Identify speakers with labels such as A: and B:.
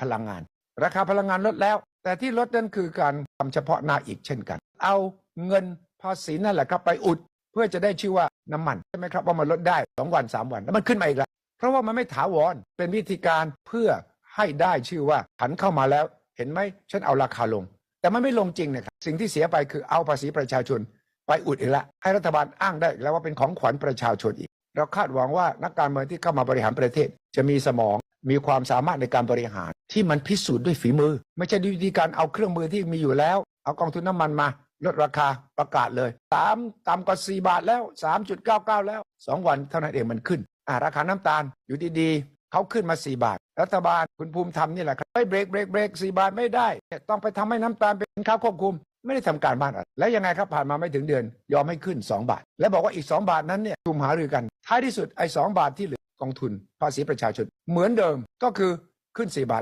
A: พลังงาน ราคาพลังงานลดแล้ว แต่ที่ลดนั้นคือการทำเฉพาะหน้าอีกเช่นกัน เอาเงินภาษีนั่นแหละครับไปอุด เพื่อจะได้ชื่อว่าน้ำมันใช่ไหมครับว่ามันลดได้สองวันสามวันแล้วมันขึ้นมาอีกแล้วเพราะว่ามันไม่ถาวรเป็นวิธีการเพื่อให้ได้ชื่อว่าหันเข้ามาแล้ว เห็นไหมฉันเอาราคาลง แต่มันไม่ลงจริงนะครับสิ่งที่เสียไปคือเอาภาษีประชาชน ไปอุดอีกแล้วให้รัฐบาลอ้างได้แล้วว่าเป็นของขวัญประชาชนอีก เราคาดหวังว่านักการเมืองที่เข้ามาบริหารประเทศ จะมีสมอง มีความสามารถในการบริหารที่มันพิสูจน์ด้วยฝีมือ ไม่ใช่ด้วยวิธีการเอาเครื่องมือที่มีอยู่แล้ว เอากองทุนน้ำมันมา ลดราคาประกาศเลยสามต่ำกว่าสี่บาทแล้ว 3.99 แล้วสองวันเท่านั้นเองมันขึ้นอ่าราคาน้ำตาลอยู่ดีๆเขาขึ้นมา 4 บาท รัฐบาลคุณภูมิธรรมนี่แหละครับไม่เบรกเบรกเบรกสี่บาทไม่ได้เนี่ยต้องไปทำให้น้ำตาลเป็นสินค้าควบคุมไม่ได้ทำการบ้านอะไรแล้วยังไงครับผ่านมาไม่ถึงเดือน ยอมให้ขึ้น 2 บาท แล้วบอกว่าอีก 2 บาทนั้นเนี่ยชุมหารือกัน ท้ายที่สุดไอ้สบาทที่เหลือ กองทุนภาษีประชาชนเหมือนเดิมก็คือขึ้น 4 บาท